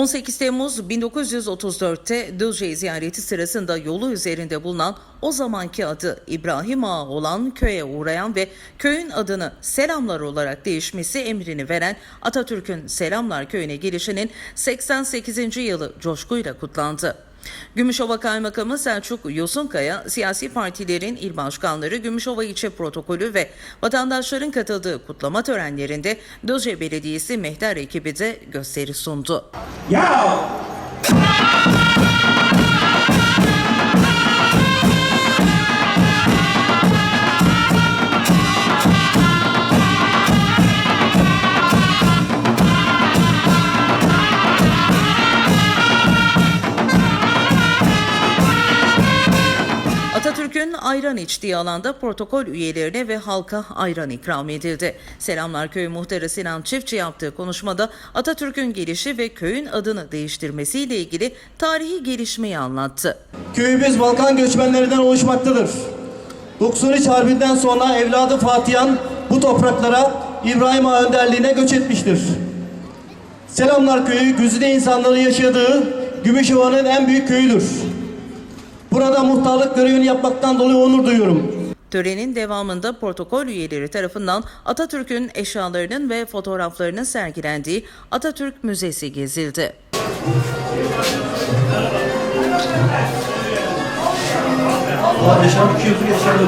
18 Temmuz 1934'te Düzce ziyareti sırasında yolu üzerinde bulunan o zamanki adı İbrahim Ağa olan köye uğrayan ve köyün adını Selamlar olarak değişmesi emrini veren Atatürk'ün Selamlar köyüne gelişinin 88. yılı coşkuyla kutlandı. Gümüşova Kaymakamı Selçuk Yosunkaya, siyasi partilerin il başkanları Gümüşova İlçe Protokolü ve vatandaşların katıldığı kutlama törenlerinde Düzce Belediyesi Mehter ekibi de gösteri sundu. Ya Atatürk'ün ayran içtiği alanda protokol üyelerine ve halka ayran ikram edildi. Selamlar Köyü Muhtarı Sinan Çiftçi yaptığı konuşmada Atatürk'ün gelişi ve köyün adını değiştirmesiyle ilgili tarihi gelişmeyi anlattı. Köyümüz Balkan göçmenlerinden oluşmaktadır. 93 Harbi'nden sonra evladı Fatihan bu topraklara İbrahim Ağa önderliğine göç etmiştir. Selamlar Köyü güzide insanların yaşadığı Gümüşova'nın en büyük köyüdür. Burada muhtarlık görevini yapmaktan dolayı onur duyuyorum. Törenin devamında protokol üyeleri tarafından Atatürk'ün eşyalarının ve fotoğraflarının sergilendiği Atatürk Müzesi gezildi. Yaşam 200 yaşam